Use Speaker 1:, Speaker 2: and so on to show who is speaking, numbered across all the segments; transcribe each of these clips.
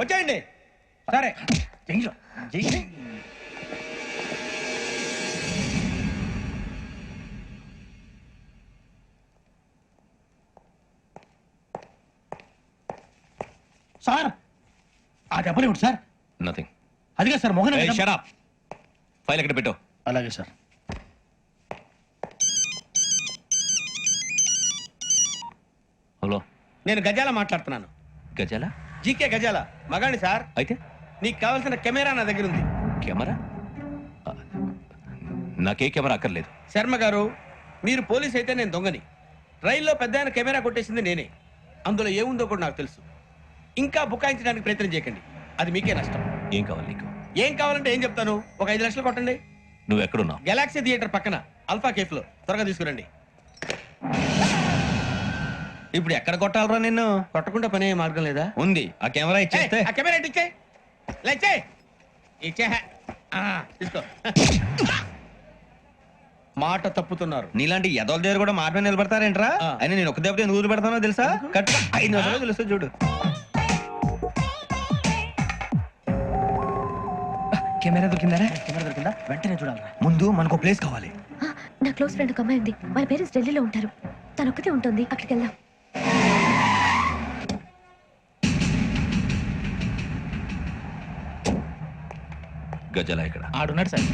Speaker 1: వచ్చేయండి.
Speaker 2: సరే. సార్ ఆ దెబ్బలు ఇవ్వండి సార్?
Speaker 3: నథింగ్
Speaker 2: అదిగా sir Mohan
Speaker 3: shut up file ఎక్కడ పెట్టావు
Speaker 2: అలాగే సార్.
Speaker 3: హలో
Speaker 1: నేను గజాల మాట్లాడుతున్నాను.
Speaker 3: గజాల?
Speaker 1: జీకే గజాల. మగాడి సార్.
Speaker 3: అయితే?
Speaker 1: నీకు కావాల్సిన కెమెరా నా దగ్గర ఉంది.
Speaker 3: కెమెరా? నాకే కెమెరా అక్కర్లేదు.
Speaker 1: శర్మ గారు మీరు పోలీస్ అయితే నేను దొంగని. రైల్లో పెద్ద ఆయన కెమెరా కొట్టేసింది నేనే. అందులో ఏముందో కూడా నాకు తెలుసు. ఇంకా బుకాయించడానికి ప్రయత్నం చేయకండి. అది మీకే నష్టం.
Speaker 3: ఏం కావాలి నీకు?
Speaker 1: ఏం కావాలంటే ఏం చెప్తాను? ఒక ఐదు లక్షలు కొట్టండి.
Speaker 3: నువ్వు ఎక్కడున్నావు?
Speaker 1: గెలాక్సీ థియేటర్ పక్కన అల్ఫా కేఫ్లో త్వరగా తీసుకురండి.
Speaker 4: ఇప్పుడు ఎక్కడ కొట్టాలరా నిన్ను?
Speaker 1: కొట్టకుండా పనే మార్గం లేదా?
Speaker 4: ఉంది. ఆ కెమెరా ఇచ్చేస్తే.
Speaker 1: ఆ కెమెరా ఇటు ఇచ్చే? లేచే ఇచ్చే. ఆ, తీసుకో. మాట తప్పుతున్నారు.
Speaker 4: నీలాంటి ఎదల దగ్గర కూడా మాట మీద నిలబడతారేంట్రా. అయినా నేను ఒక దెబ్బతో ఎందుకు పెడతానో తెలుసా? కట్. ఐదు నిమిషాలు తెలుసు చూడు. కెమెరా దొరికిందా
Speaker 2: కెమెరా దొరికిందా? వెంటనే చూడాలరా.
Speaker 4: ముందు మనకు ప్లేస్ కావాలి.
Speaker 5: నా క్లోజ్ ఫ్రెండ్ ఒక అమ్మాయి ఉంది. వాళ్ళ పేరెంట్స్ ఢిల్లీలో ఉంటారు. తను ఒక్కతే ఉంటుంది. అక్కడికి వెళ్దాం.
Speaker 3: గజాల ఇక్కడ.
Speaker 2: ఆడున్నాడు సార్.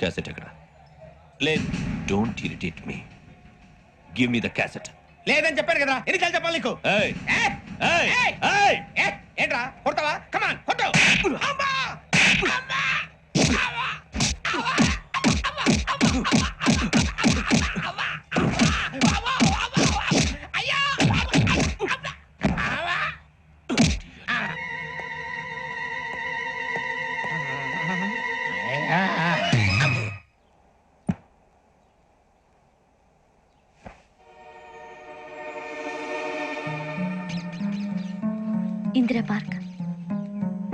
Speaker 3: క్యాసెట్ ఎక్కడ? లేదు. Don't irritate me give me the cassette
Speaker 1: లేదని చెప్పాను కదా. ఎన్నిసార్లు చెప్పాలి నీకు? ఏంట్రా? కొడతావా? కమాన్ కొట్టు. అమ్మా! అమ్మా! అమ్మా!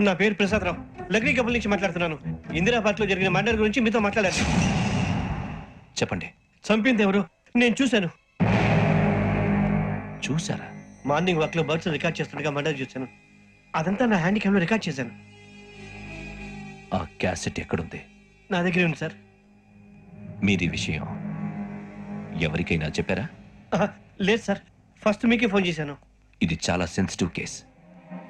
Speaker 2: నా పేరు ప్రసాద్ రావు లగ్నీ కబుల్ నుంచి మాట్లాడుతున్నాను. ఇందిరా పార్క్లో జరిగిన మర్డర్ గురించి మీతో మాట్లాడాలి.
Speaker 3: చెప్పండి.
Speaker 2: చంపింది ఎవరు? నేను చూశాను.
Speaker 3: చూసారా
Speaker 2: మార్నింగ్ వాక్లో బర్డ్స్ రికార్డ్ చేస్తుండగా మర్డర్ చూశాను. అదంతా నా హ్యాండ్ క్యామ్లో రికార్డ్ చేశాను.
Speaker 3: ఆ క్యాసెట్ ఎక్కడుంది?
Speaker 2: నా దగ్గరే ఉంది సార్.
Speaker 3: ఈ విషయం ఎవరికైనా చెప్పారా?
Speaker 2: ఆహా, లేదు సార్. ఫస్ట్ మీకే ఫోన్ చేశాను.
Speaker 3: ఇది చాలా సెన్సిటివ్ కేస్.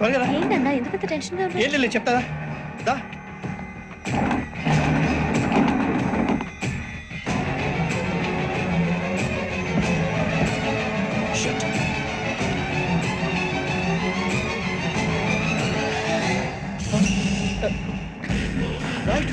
Speaker 2: త్వరగా.
Speaker 5: ఏంటన్నా? ఎందుకంత టెన్షన్గా
Speaker 2: ఏం లేదు చెప్తాదా దా. రైట్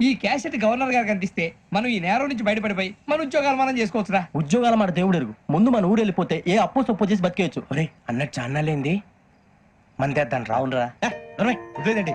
Speaker 6: ఈ క్యాసెట్ గవర్నర్ గారికి అందిస్తే మనం ఈ నేరం నుంచి బయటపడిపోయి మన ఉద్యోగాలు మనం చేసుకోవచ్చురా.
Speaker 7: ఉద్యోగాల మాట దేవుడు ఎరుగు. ముందు మన ఊరు వెళ్ళిపోతే ఏ అప్పు సొప్పు చేసి బతికేయచ్చు.
Speaker 6: ఒరే అన్నట్టు చాన్నాలేంది? మందేద్దాను
Speaker 7: అవునరా
Speaker 4: వదిలేదండి